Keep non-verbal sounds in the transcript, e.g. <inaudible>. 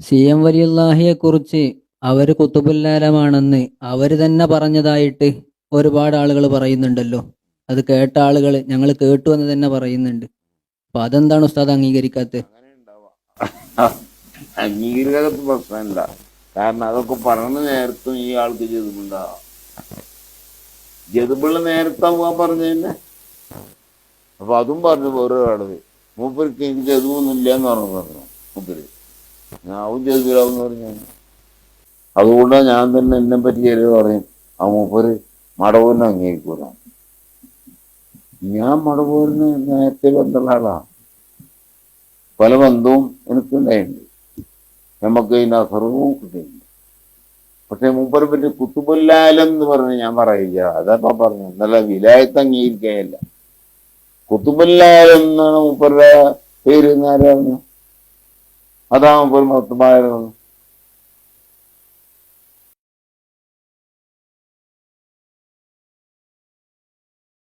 C M വലിയല്ലാഹിയെക്കുറിച്ച് കുറിച്ച് അവർ കുത്തുബുല്ലാലമാണെന്ന് അവർ തന്നെ പറഞ്ഞതായിട്ട് ഒരുപാട് ആളുകൾ പറയുന്നുണ്ടല്ലോ. അത് കേട്ട ആളുകൾ ഞങ്ങൾ കേട്ടു എന്ന് തന്നെ പറയുന്നുണ്ട്. അപ്പൊ അതെന്താണ് ഉസ്താദ് അംഗീകരിക്കാത്തത്? <laughs> അംഗീകരിക്കാത്ത കാരണം അതൊക്കെ പറഞ്ഞ നേരത്തും ഈ ആൾക്ക് ജതുബുണ്ടാവാം ജതുബുള്ള പറഞ്ഞു തന്നെ. അപ്പൊ അതും പറഞ്ഞു വേറൊരാളത് മൂപ്പർക്ക് എനിക്ക് ജതുവൊന്നും എന്ന് പറഞ്ഞു പറഞ്ഞു മൂപ്പര്. ഞാവും ജതുബിലാവെന്ന് പറഞ്ഞു അതുകൊണ്ടാണ് ഞാൻ തന്നെ എന്നെ പറ്റി ചിലർ പറയും. ആ മൂപ്പര് മടവൂരിനെ അംഗീകരിക്കൂല. ഞാൻ മടവൂരിന് നേരത്തെ ബന്ധമുള്ള ആളാണ് പല ബന്ധവും എനിക്കുണ്ടായിട്ടുണ്ട്. നമുക്ക് അതിന്റെ അസർവും കിട്ടിയിട്ടുണ്ട്. പക്ഷെ മൂപ്പരെ പറ്റി കുത്തുബുല്ലാലം എന്ന് പറഞ്ഞ് ഞാൻ പറയില്ല. അതപ്പോ പറഞ്ഞു എന്നല്ല വിലായത്ത് അംഗീകരിക്കുകയല്ല കുത്തുബുല്ലാലം എന്നാണ് മൂപ്പരുടെ പേര്. എന്നാരും அதான் பெருமாத்தமாக இருக்கும்